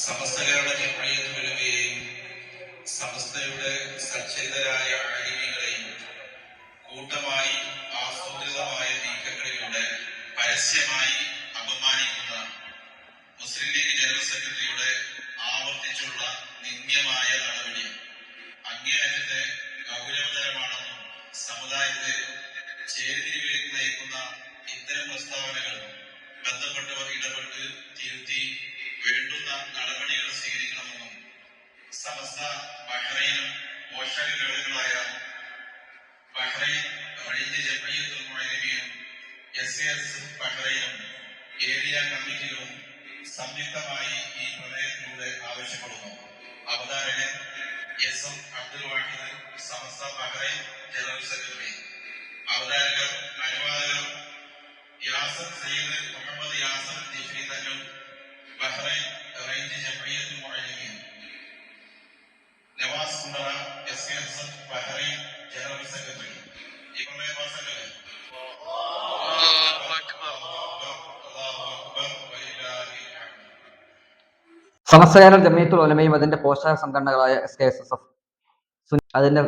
സമസ്ത കേരള ജമഅയ്യത്ത് ഉലമയെയും സമസ്തയുടെ സച്ചരിതരായ അഴിമികളെയും കൂട്ടമായി ആസൂത്രിതമായ നീക്കങ്ങളിലൂടെ പരസ്യമായി അപമാനിക്കുന്ന മുസ്ലിം ലീഗ് ജനറൽ സെക്രട്ടറിയുടെ പോഷക ഘടകങ്ങളായ ബഹ്റൈൻ റൈജ് ജമഅയ്യത്തുൽ മുഅല്ലിമീൻ എസ് എസ് ബഹ്റൈനും ഏരിയ കമ്മിറ്റികളും സംയുക്തമായി ഈ പ്രളയത്തിലൂടെ ആവശ്യപ്പെടുന്നു. അവതാരകൻ S M Abdul Wahid Samastha Bahrain general secretary. അവതാരകർ അനുവാദകർ Yasar Sayyid Muhammad Yasir Thangal Bahrain range Jamiyyathul Muallimeen Kundara S S Bahrain general secretary. ഈ ഹംദ് സമസ്തകാലം ജമീയത്തുൽ ഉലമയും അതിന്റെ പോഷക സംഘടനകളായ S K S S F അതിന്റെ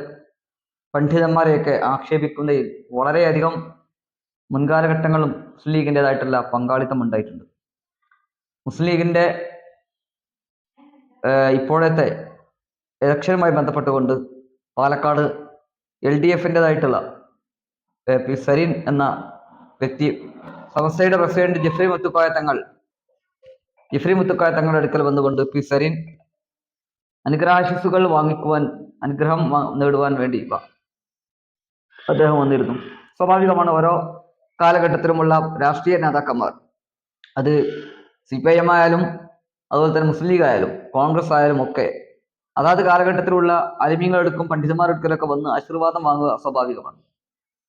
പണ്ഡിതന്മാരെയൊക്കെ ആക്ഷേപിക്കുന്നതിൽ വളരെയധികം മുൻകാലഘട്ടങ്ങളും മുസ്ലിം ലീഗിന്റെതായിട്ടുള്ള പങ്കാളിത്തം ഉണ്ടായിട്ടുണ്ട്. മുസ്ലിം ലീഗിന്റെ ഇപ്പോഴത്തെ ഇലക്ഷനുമായി ബന്ധപ്പെട്ടുകൊണ്ട് പാലക്കാട് എൽ ഡി എഫിന്റെതായിട്ടുള്ള പി സരീൻ എന്ന വ്യക്തി സംസ്ഥയുടെ പ്രസിഡന്റ് ജിഫ്രി മുത്തുക്കോയ തങ്ങൾ ജിഫ്രി മുത്തുക്കായ തങ്ങളുടെ അടുക്കൽ വന്നുകൊണ്ട് പി സരീൻ അനുഗ്രഹാശിസുകൾ വാങ്ങിക്കുവാൻ അനുഗ്രഹം നേടുവാൻ വേണ്ടി അദ്ദേഹം വന്നിരുന്നു. സ്വാഭാവികമാണ് ഓരോ കാലഘട്ടത്തിലുമുള്ള രാഷ്ട്രീയ നേതാക്കന്മാർ. അത് സി പി ഐ എം ആയാലും അതുപോലെ തന്നെ മുസ്ലിം ലീഗ് ആയാലും കോൺഗ്രസ് ആയാലും ഒക്കെ അതാത് കാലഘട്ടത്തിലുള്ള അലിമീങ്ങളെടുക്കും പണ്ഡിതന്മാരെടുക്കലൊക്കെ വന്ന് ആശീർവാദം വാങ്ങുക സ്വാഭാവികമാണ്.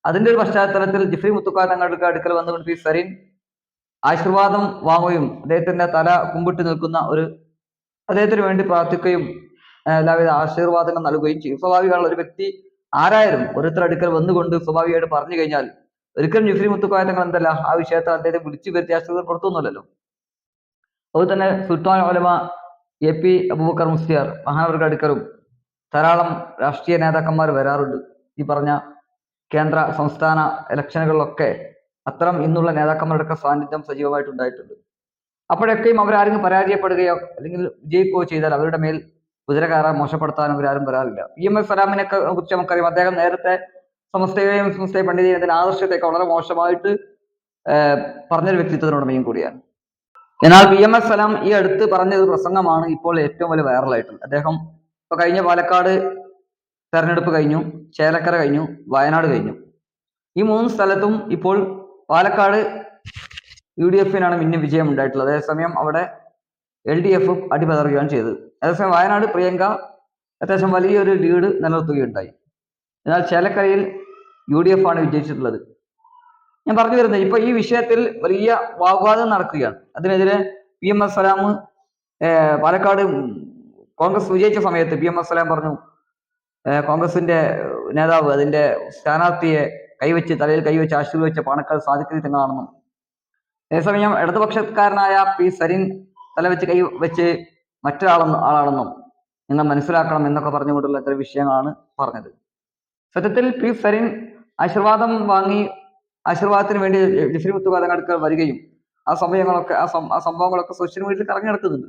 അതിന്റെ ഒരു പശ്ചാത്തലത്തിൽ ജിഫ്രി മുത്തുക്കാർ തങ്ങളുടെ അടുക്കൽ വന്ന് പി സരീൻ ആശീർവാദം വാങ്ങുകയും അദ്ദേഹത്തിന്റെ തല കുമ്പിട്ട് നിൽക്കുന്ന ഒരു അദ്ദേഹത്തിന് വേണ്ടി പ്രാർത്ഥിക്കുകയും എല്ലാവിധ ആശീർവാദങ്ങൾ നൽകുകയും ചെയ്യും. സ്വാഭാവികമാണ് ഒരു വ്യക്തി ആരായാലും ഓരോരുത്തർ അടുക്കൽ വന്നുകൊണ്ട് സ്വാഭാവികമായിട്ട് പറഞ്ഞു കഴിഞ്ഞാൽ ഒരിക്കലും ജിഫ്രി മുത്തുക്കായ തങ്ങൾ എന്തല്ല ആ വിഷയത്തെ അദ്ദേഹത്തെ വിളിച്ചു വരുത്തി ആശീർവാദം കൊടുത്തൊന്നുമല്ലല്ലോ അതുപോലെ തന്നെ സുൽത്താൻ ഓലമ എ പി അബൂബക്കർ മുസ്ലിയാർ മഹാനവരുടെ അടുക്കലും ധാരാളം രാഷ്ട്രീയ നേതാക്കന്മാർ വരാറുണ്ട്. ഈ പറഞ്ഞ കേന്ദ്ര സംസ്ഥാന ഇലക്ഷനുകളിലൊക്കെ അത്തരം ഇന്നുള്ള നേതാക്കന്മാരുടെ സാന്നിധ്യം സജീവമായിട്ട് സജീവമായിട്ടുണ്ടായിട്ടുണ്ട്. അപ്പോഴൊക്കെയും അവരാരെങ്കിലും പരാജയപ്പെടുകയോ അല്ലെങ്കിൽ വിജയിക്കുകയോ ചെയ്താൽ അവരുടെ മേൽ കുതിര കയറാൻ മോശപ്പെടുത്താൻ അവരാരും വരാറില്ല. പി എം എസ് സലാമിനെ കുറിച്ച് നമുക്കറിയാം. അദ്ദേഹം നേരത്തെ സമസ്തയെയും സമസ്തയും പണ്ഡിതയും അതിന്റെ വളരെ മോശമായിട്ട് പറഞ്ഞൊരു വ്യക്തിത്വത്തിനുടമയും കൂടിയാണ് എന്നാൽ പി എം എസ് സലാം ഈ അടുത്ത് പറഞ്ഞ ഒരു പ്രസംഗമാണ് ഇപ്പോൾ ഏറ്റവും വലിയ വൈറലായിട്ടുള്ളത് അദ്ദേഹം ഇപ്പൊ കഴിഞ്ഞ പാലക്കാട് തെരഞ്ഞെടുപ്പ് കഴിഞ്ഞു ചേലക്കര കഴിഞ്ഞു വയനാട് കഴിഞ്ഞു. ഈ മൂന്ന് സ്ഥലത്തും ഇപ്പോൾ പാലക്കാട് യു ഡി എഫിനാണ് മിന്നു വിജയം ഉണ്ടായിട്ടുള്ളത്. അതേസമയം അവിടെ എൽ ഡി എഫും അടിപതറുകയാണ് ചെയ്തത്. അതേസമയം വയനാട് പ്രിയങ്ക അത്യാവശ്യം വലിയൊരു ലീഡ് നിലനിർത്തുകയുണ്ടായി. എന്നാൽ ചേലക്കരയിൽ യു ഡി എഫ് ആണ് വിജയിച്ചിട്ടുള്ളത്. ഞാൻ പറഞ്ഞു വരുന്നത് ഇപ്പൊ ഈ വിഷയത്തിൽ വലിയ വാഗ്വാദം നടക്കുകയാണ്. അതിനെതിരെ P M S Salam Palakkad Congress വിജയിച്ച സമയത്ത് പി എം എസ് സലാം പറഞ്ഞു കോൺഗ്രസിന്റെ നേതാവ് അതിന്റെ സ്ഥാനാർത്ഥിയെ കൈവച്ച് തലയിൽ കൈവച്ച് ആശീർവദിച്ച പാണക്കാട് സാധിക്കുന്ന തങ്ങളാണെന്നും അതേസമയം ഇടതുപക്ഷക്കാരനായ പി സരിൻ തല വെച്ച് കൈ വെച്ച് മറ്റൊരാളെന്ന് ആളാണെന്നും നിങ്ങൾ മനസ്സിലാക്കണം എന്നൊക്കെ പറഞ്ഞുകൊണ്ടുള്ള ഇത്തരം വിഷയങ്ങളാണ് പറഞ്ഞത്. സത്യത്തിൽ പി സരിൻ ആശീർവാദം വാങ്ങി ആശീർവാദത്തിന് വേണ്ടി ജിഫ്രി മുത്തുകാതങ്ങൾക്ക് വരികയും ആ സമയങ്ങളൊക്കെ ആ ആ സംഭവങ്ങളൊക്കെ സോഷ്യൽ മീഡിയയിൽ കറങ്ങി നടക്കുന്നുണ്ട്.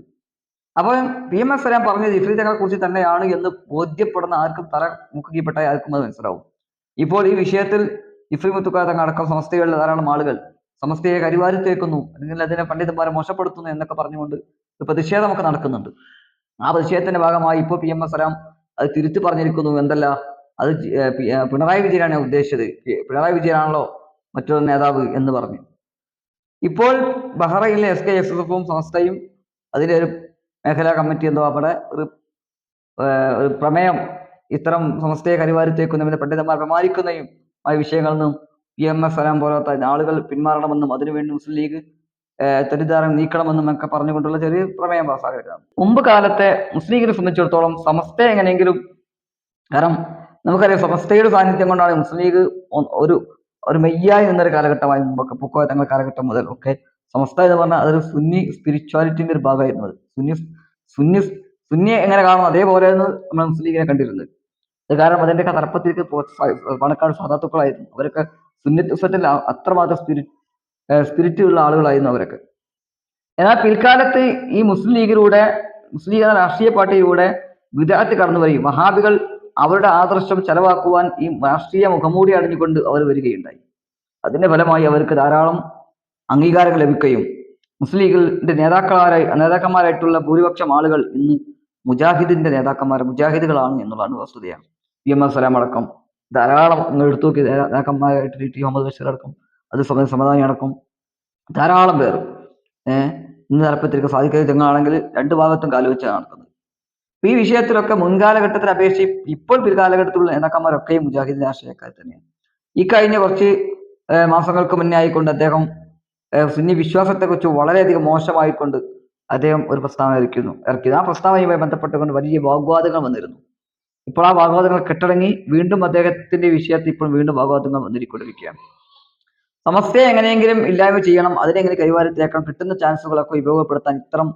അപ്പോൾ പി എം എസ് സലാം പറഞ്ഞത് ജിഫ്രി തങ്ങളെ കുറിച്ച് തന്നെയാണ് എന്ന് ബോധ്യപ്പെടുന്ന ആർക്കും തല മുക്കുകപ്പെട്ട ആർക്കും അത് മനസ്സിലാവും. ഇപ്പോൾ ഈ വിഷയത്തിൽ ജിഫ്രി മുത്തുക്കാതങ്ങൾ അടക്കം സമസ്തകളിലെ ധാരാളം ആളുകൾ സമസ്തയെ കരിവാരിത്തേക്കുന്നു അല്ലെങ്കിൽ അതിനെ പണ്ഡിതന്മാരെ മോശപ്പെടുത്തുന്നു എന്നൊക്കെ പറഞ്ഞുകൊണ്ട് ഒരു പ്രതിഷേധമൊക്കെ നടക്കുന്നുണ്ട്. ആ പ്രതിഷേധത്തിന്റെ ഭാഗമായി ഇപ്പോൾ പി എം എസ് സലാം അത് തിരുത്തി പറഞ്ഞിരിക്കുന്നു. എന്തല്ല? അത് പിണറായി വിജയനാണ് ഉദ്ദേശിച്ചത്. പിണറായി വിജയനാണല്ലോ മറ്റൊരു നേതാവ് എന്ന് പറഞ്ഞു. ഇപ്പോൾ ബഹ്റൈനിലെ എസ് കെ എസ് എഫും സംസ്ഥയും അതിലെ ഒരു മേഖലാ കമ്മിറ്റി എന്തോ അവിടെ ഒരു ഒരു പ്രമേയം ഇത്തരം സംസ്ഥയെ കരിവാരിത്തേക്കുന്നതിന് പണ്ഡിതന്മാർ പ്രമാണിക്കുന്നതും ആ വിഷയങ്ങളിൽ നിന്നും പി എം എസ് സലാം പോലത്തെ ആളുകൾ പിന്മാറണമെന്നും അതിനുവേണ്ടി മുസ്ലിം ലീഗ് തെറ്റിദ്ധാരണ നീക്കണമെന്നും ഒക്കെ പറഞ്ഞുകൊണ്ടുള്ള ചെറിയ പ്രമേയം പാസ്സാക്കിയിട്ടാണ് മുമ്പ് കാലത്തെ മുസ്ലിം ലീഗിനെ സംബന്ധിച്ചിടത്തോളം സമസ്ത എങ്ങനെയെങ്കിലും കാരണം നമുക്കറിയാം സമസ്തയുടെ സാന്നിധ്യം കൊണ്ടാണ് മുസ്ലിം ലീഗ് ഒരു ഒരു മെയ്യായി നിന്നൊരു കാലഘട്ടമായി മുമ്പൊക്കെ തങ്ങളെ കാലഘട്ടം മുതൽ ഒക്കെ സമസ്ത എന്ന് പറഞ്ഞാൽ അതൊരു സുന്നി സ്പിരിച്വാലിറ്റിന്റെ ഒരു ഭാഗമായിരുന്നു അത്. സുന്നി സുന്നി സുന്നിയെ എങ്ങനെ കാണും അതേപോലെ നമ്മൾ മുസ്ലിം ലീഗിനെ കണ്ടിരുന്നത് അത് കാരണം അതിന്റെയൊക്കെ തലപ്പത്തിലേക്ക് പണക്കാട് സാധാത്തുക്കളായിരുന്നു അവരൊക്കെ സുന്നിത്വത്തിൽ അത്രമാത്രം സ്പിരിറ്റ് സ്പിരിറ്റ് ഉള്ള ആളുകളായിരുന്നു അവരൊക്കെ. എന്നാൽ പിൽക്കാലത്ത് ഈ മുസ്ലിം ലീഗിലൂടെ മുസ്ലിം ലീഗ് എന്ന രാഷ്ട്രീയ പാർട്ടിയിലൂടെ വിദാർത്ഥി കടന്നു വരികയും വഹാബികൾ അവരുടെ ആദർശം ചെലവാക്കുവാൻ ഈ രാഷ്ട്രീയ മുഖംമൂടി അണിഞ്ഞുകൊണ്ട് അവർ വരികയുണ്ടായി. അതിന്റെ ഫലമായി അവർക്ക് ധാരാളം അംഗീകാരം ലഭിക്കുകയും മുസ്ലിം ലീഗിന്റെ നേതാക്കളാരായി നേതാക്കന്മാരായിട്ടുള്ള ഭൂരിപക്ഷം ആളുകൾ ഇന്ന് മുജാഹിദിന്റെ നേതാക്കന്മാർ മുജാഹിദുകളാണ് എന്നുള്ളതാണ് വസ്തുതയാണ്. പി എം എസ് സലാം അടക്കം ധാരാളം നിങ്ങൾ എടുത്തു നേതാക്കന്മാരായിട്ട് ടി മുഹമ്മദ് ബഷീർ അടക്കം അത് സമാധാനം അടക്കം ധാരാളം പേർ ഏഹ് ഇന്ന് തലപ്പത്തിരിക്കും സാധിക്കുന്ന തെങ്ങാണെങ്കിൽ രണ്ട് ഭാഗത്തും കാലുവെച്ചാണ് നടക്കുന്നത്. ഈ വിഷയത്തിലൊക്കെ മുൻകാലഘട്ടത്തിൽ അപേക്ഷിച്ച് ഇപ്പോൾ പിൽക്കാലഘട്ടത്തിലുള്ള നേതാക്കന്മാരൊക്കെയും മുജാഹിദ് രാഷ്ട്രീയക്കാർ തന്നെയാണ്. ഈ കഴിഞ്ഞ കുറച്ച് മാസങ്ങൾക്ക് മുന്നേ ആയിക്കൊണ്ട് അദ്ദേഹം സുന്നി വിശ്വാസത്തെക്കുറിച്ച് വളരെയധികം മോശമായിക്കൊണ്ട് അദ്ദേഹം ഒരു പ്രസ്താവന ഇറക്കുന്നു ഇറക്കിയത്. ആ പ്രസ്താവനയുമായി ബന്ധപ്പെട്ടുകൊണ്ട് വലിയ വാഗ്വാദങ്ങൾ വന്നിരുന്നു. ഇപ്പോൾ ആ വാഗ്വാദങ്ങൾ കെട്ടടങ്ങി വീണ്ടും അദ്ദേഹത്തിന്റെ വിഷയത്തിൽ ഇപ്പോൾ വീണ്ടും വാഗ്വാദങ്ങൾ വന്നിരിക്കൊണ്ടിരിക്കുകയാണ്. സമസ്തയെ എങ്ങനെയെങ്കിലും ഇല്ലായ്മ ചെയ്യണം അതിനെങ്ങനെ കൈവാരത്തിലേക്കണം കിട്ടുന്ന ചാൻസുകളൊക്കെ ഉപയോഗപ്പെടുത്താൻ ഇത്തരം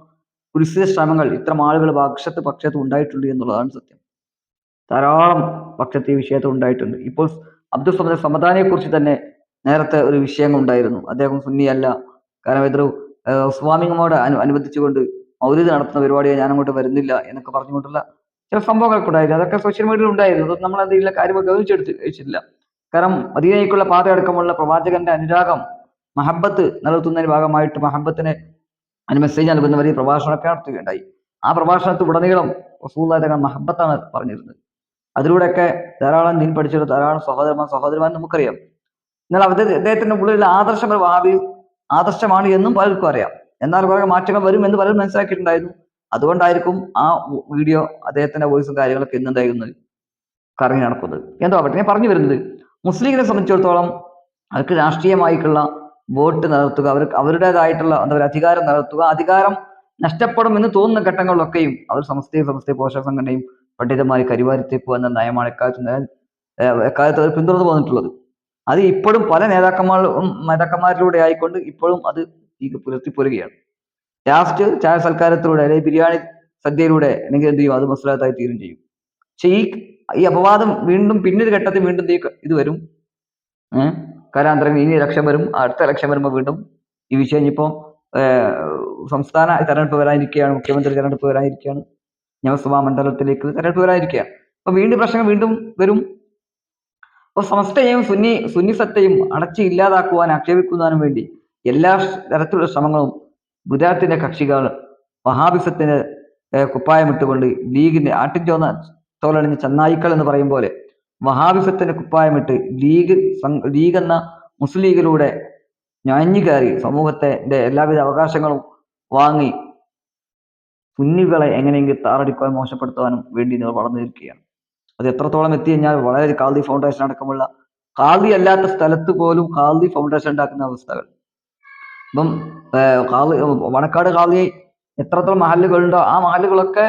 കുരിശിത ശ്രമങ്ങൾ ഇത്തരം ആളുകൾ പക്ഷത്ത് പക്ഷത്ത് ഉണ്ടായിട്ടുണ്ട് എന്നുള്ളതാണ് സത്യം. ധാരാളം പക്ഷത്ത് ഈ വിഷയത്തിൽ ഉണ്ടായിട്ടുണ്ട്. ഇപ്പോൾ അബ്ദുൾ സമദ് സമദാനെ കുറിച്ച് തന്നെ നേരത്തെ ഒരു വിഷയം ഉണ്ടായിരുന്നു അദ്ദേഹം സുന്നിയല്ല. കാരണം ഇതൊരു സ്വാമിങ്ങമോട് അനു അനുബന്ധിച്ചുകൊണ്ട് മൗലിക നടത്തുന്ന പരിപാടിയെ ഞാൻ അങ്ങോട്ട് വരുന്നില്ല എന്നൊക്കെ പറഞ്ഞുകൊണ്ടുള്ള ചില സംഭവങ്ങളൊക്കെ ഉണ്ടായിരുന്നു അതൊക്കെ സോഷ്യൽ മീഡിയയിൽ ഉണ്ടായിരുന്നു. അത് നമ്മൾ അതിലുള്ള കാര്യങ്ങൾ ഗൗനിച്ചെടുത്ത് കഴിച്ചില്ല കാരണം മദീനയ്ക്കുള്ള പാതയടക്കമുള്ള പ്രവാചകന്റെ അനുരാഗം മഹബത്ത് നിലനിർത്തുന്നതിന് ഭാഗമായിട്ട് മഹബത്തിനെ അതിന് മെസ്സേജ് നൽകുന്ന വലിയ പ്രഭാഷണമൊക്കെ നടത്തുകയുണ്ടായി. ആ പ്രഭാഷണത്തിൽ ഉടനീളം റസൂല്ലാതങ്ങൾ മഹബത്താണ് പറഞ്ഞിരുന്നത്. അതിലൂടെയൊക്കെ ധാരാളം ദീൻ പഠിച്ചിട്ട് ധാരാളം സഹോദരന്മാർ സഹോദരന്മാർ നമുക്കറിയാം. എന്നാൽ അവരുടെ അദ്ദേഹത്തിന്റെ ഉള്ളിൽ ആദർശം ഒരു വഹാബി ആദർശമാണ് എന്നും പലർക്കും അറിയാം. എന്നാൽ കുറെ മാറ്റങ്ങൾ വരും എന്ന് പലരും മനസ്സിലാക്കിയിട്ടുണ്ടായിരുന്നു. അതുകൊണ്ടായിരിക്കും ആ വീഡിയോ അദ്ദേഹത്തിന്റെ വോയിസും കാര്യങ്ങളൊക്കെ എന്നുണ്ടായിരുന്നു കറങ്ങി നടക്കുന്നത്. എന്തോ ഞാൻ പറഞ്ഞു വരുന്നത്. മുസ്ലിങ്ങളെ സംബന്ധിച്ചിടത്തോളം അവർക്ക് രാഷ്ട്രീയമായിട്ടുള്ള വോട്ട് നടത്തുക അവർ അവരുടേതായിട്ടുള്ള എന്താ പറയുക അധികാരം നടത്തുക അധികാരം നഷ്ടപ്പെടും എന്ന് തോന്നുന്ന ഘട്ടങ്ങളിലൊക്കെയും അവർ സമസ്തയും സമസ്തയ പോഷക സംഘടനയും പണ്ഡിതന്മാരെ കരിവാരിത്തേക്കുക എന്ന നയമാണ് എക്കാലത്ത് എക്കാലത്ത് അവർ പിന്തുടർന്നു പോന്നിട്ടുള്ളത് അത് ഇപ്പോഴും പല നേതാക്കന്മാരും നേതാക്കന്മാരിലൂടെ ആയിക്കൊണ്ട് ഇപ്പോഴും അത് പുലർത്തിപ്പോരുകയാണ്. ലാസ്റ്റ് ചായ സൽക്കാരത്തിലൂടെ അല്ലെങ്കിൽ ബിരിയാണി സദ്യയിലൂടെ അല്ലെങ്കിൽ എന്ത് ചെയ്യും? അത് മസലാത്തായി തീരും ചെയ്യും. പക്ഷെ ഈ ഈ അപവാദം വീണ്ടും പിന്നൊരു ഘട്ടത്തിൽ വീണ്ടും ഇത് വരും. ഏഹ്? കാലാന്തരം ഇനി ഇലക്ഷൻ വരും അടുത്ത ഇലക്ഷൻ വരുമ്പോൾ വീണ്ടും ഈ വിഷയം ഇനിയിപ്പോൾ സംസ്ഥാന തെരഞ്ഞെടുപ്പ് വരാനിരിക്കുകയാണ് മുഖ്യമന്ത്രി തെരഞ്ഞെടുപ്പ് വരാനിരിക്കുകയാണ് നിയമസഭാ മണ്ഡലത്തിലേക്ക് തെരഞ്ഞെടുപ്പ് വരാനിരിക്കുകയാണ്. അപ്പോൾ വീണ്ടും പ്രശ്നങ്ങൾ വീണ്ടും വരും. അപ്പോൾ സമസ്തയും സുന്നി സുന്നി സത്തയും അടച്ച് ഇല്ലാതാക്കുവാൻ ആക്ഷേപിക്കുന്നതിനും വേണ്ടി എല്ലാ തരത്തിലുള്ള ശ്രമങ്ങളും ഗുജറാത്തിന്റെ കക്ഷികൾ വഹാബിസത്തിന് ഏഹ് കുപ്പായമിട്ടുകൊണ്ട് ലീഗിന്റെ ആട്ടിൻചോന്ന തോലണിഞ്ഞ ചന്നായിക്കൾ എന്ന് പറയും പോലെ വഹാബിസത്തിന് കുപ്പായമിട്ട് ലീഗ് ലീഗ് എന്ന മുസ്ലിം ലീഗിലൂടെ ഞാഞ്ഞു കയറി സമൂഹത്തിന്റെ എല്ലാവിധ അവകാശങ്ങളും വാങ്ങി സുന്നികളെ എങ്ങനെയെങ്കിലും താറടിക്കുവാൻ മോശപ്പെടുത്തുവാനും വേണ്ടി നിങ്ങൾ വളർന്നു നിൽക്കുകയാണ്. അത് എത്രത്തോളം എത്തി കഴിഞ്ഞാൽ വളരെ കാൽദി ഫൗണ്ടേഷൻ അടക്കമുള്ള കാൽദി അല്ലാത്ത സ്ഥലത്ത് പോലും കാൽദി ഫൗണ്ടേഷൻ ഉണ്ടാക്കുന്ന അവസ്ഥകൾ. ഇപ്പം വണക്കാട് കാളി എത്രത്തോളം മഹല്ലുകളുണ്ടോ ആ മഹല്ലുകളൊക്കെ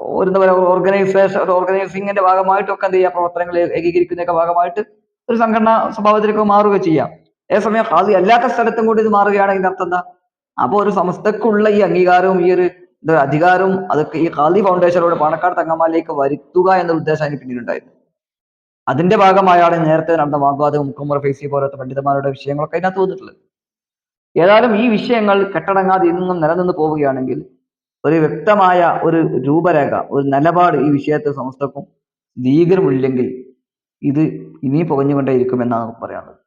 ഒരു ഓർഗനൈസേഷൻ ഓർഗനൈസിങ്ങിന്റെ ഭാഗമായിട്ടൊക്കെ എന്ത് ചെയ്യുക പ്രവർത്തനങ്ങൾ ഏകീകരിക്കുന്നതിന്റെ ഭാഗമായിട്ട് ഒരു സംഘടന സ്വഭാവത്തിലേക്ക് മാറുക ചെയ്യാം. അതേസമയം ഖാദി അല്ലാത്ത സ്ഥലത്തും കൂടി ഇത് മാറുകയാണെങ്കിൽ അർത്ഥം എന്താ? അപ്പൊ ഒരു സംസ്ഥക്കുള്ള ഈ അംഗീകാരവും ഈ ഒരു അധികാരവും അതൊക്കെ ഈ ഖാദി ഫൗണ്ടേഷനിലൂടെ പാണക്കാട് തങ്ങമാലിലേക്ക് വരുത്തുക എന്ന ഉദ്ദേശം അതിന് പിന്നിലുണ്ടായിരുന്നു. അതിന്റെ ഭാഗമായാണ് നേരത്തെ നടന്ന വാഗ്വാദം മുഖമ്മർ ഫേസി പോലത്തെ പണ്ഡിതന്മാരുടെ വിഷയങ്ങളൊക്കെ അതിനകത്ത് വന്നിട്ടുള്ളത്. ഏതായാലും ഈ വിഷയങ്ങൾ കെട്ടടങ്ങാതെ ഇന്നും നിലനിന്ന് പോവുകയാണെങ്കിൽ ഒരു വ്യക്തമായ ഒരു രൂപരേഖ ഒരു നിലപാട് ഈ വിഷയത്തെ സമസ്തക്കും ലീഗിനും ഇത് ഇനി പുകഞ്ഞുകൊണ്ടേയിരിക്കും എന്നാണ് പറയാനുള്ളത്.